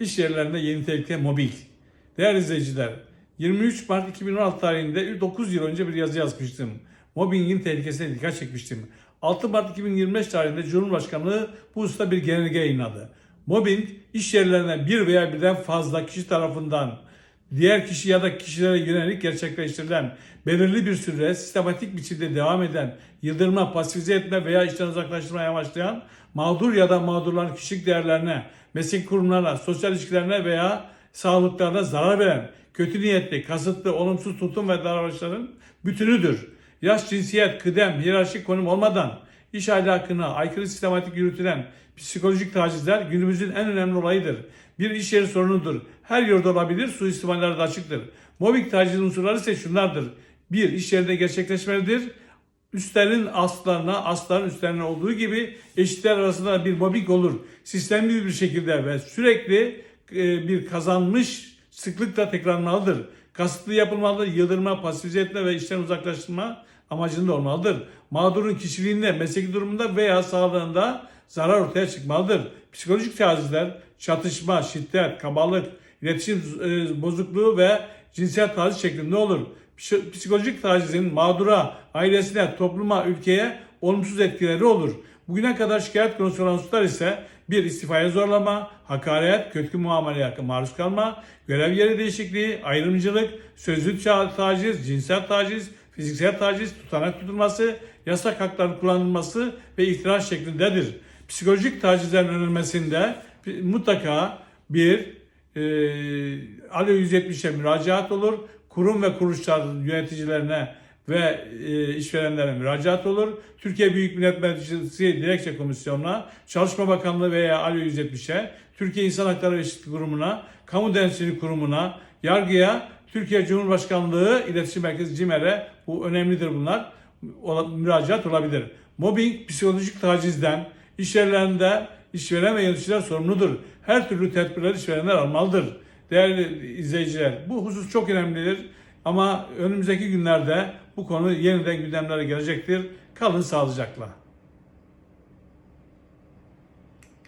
İş yerlerinde yeni tehlike mobbing. Değerli izleyiciler, 23 Mart 2016 tarihinde 9 yıl önce bir yazı yazmıştım. Mobbingin tehlikesine dikkat çekmiştim. 6 Mart 2025 tarihinde Cumhurbaşkanlığı bu hususta bir genelge yayınladı. Mobbing, iş yerlerine bir veya birden fazla kişi tarafından diğer kişi ya da kişilere yönelik gerçekleştirilen, belirli bir süre sistematik biçimde devam eden, yıldırma, pasifize etme veya işten uzaklaştırmaya amaçlayan mağdur ya da mağdurların kişilik değerlerine, meslek kurumlarına, sosyal ilişkilerine veya sağlıklarına zarar veren, kötü niyetli, kasıtlı, olumsuz tutum ve davranışların bütünüdür. Yaş, cinsiyet, kıdem, hiyerarşik konum olmadan iş ahlakına aykırı sistematik yürütülen psikolojik tacizler günümüzün en önemli olayıdır. Bir iş yeri sorunudur. Her yerde olabilir, suistimaller de açıktır. Mobbing taciz unsurları ise şunlardır. Bir, iş yerinde gerçekleşmelidir. Üstlerin astlarına, astların üstlerine olduğu gibi eşitler arasında bir mobbing olur. Sistemli bir şekilde ve sürekli e, bir kazanmış sıklıkla tekrarlanmalıdır. Kasıtlı yapılmalıdır, yıldırma, pasifize etme ve işten uzaklaştırma amacında olmalıdır. Mağdurun kişiliğinde, mesleki durumunda veya sağlığında zarar ortaya çıkmalıdır. Psikolojik tacizler, çatışma, şiddet, kabalık, iletişim e, bozukluğu ve cinsel taciz şeklinde olur. Psik- Psikolojik tacizin mağdura, ailesine, topluma, ülkeye olumsuz etkileri olur. Bugüne kadar şikayet konusu olan hususlar ise bir istifaya zorlama, hakaret, kötü muameleye maruz kalma, görev yeri değişikliği, ayrımcılık, sözlü taciz, cinsel taciz, fiziksel taciz, tutanak tutulması, yasak hakların kullanılması ve iftira şeklindedir. Psikolojik tacizlerin önlenmesinde mutlaka bir e, Alo 170'e müracaat olur. Kurum ve kuruluşlar yöneticilerine ve e, işverenlere müracaat olur. Türkiye Büyük Millet Meclisi Dilekçe Komisyonu'na, Çalışma Bakanlığı veya Alo 170'e, Türkiye İnsan Hakları ve Kurumu'na, Kamu Denetçiliği Kurumu'na, Yargıya, Türkiye Cumhurbaşkanlığı İletişim Merkezi CİMER'e bu önemlidir bunlar. Ola- müracaat olabilir. Mobbing psikolojik tacizden, iş yerlerinde işveren ve yöneticiler sorumludur. Her türlü tedbirler işverenler almalıdır. Değerli izleyiciler, bu husus çok önemlidir. Ama önümüzdeki günlerde bu konu yeniden gündemlere gelecektir. Kalın sağlıcakla.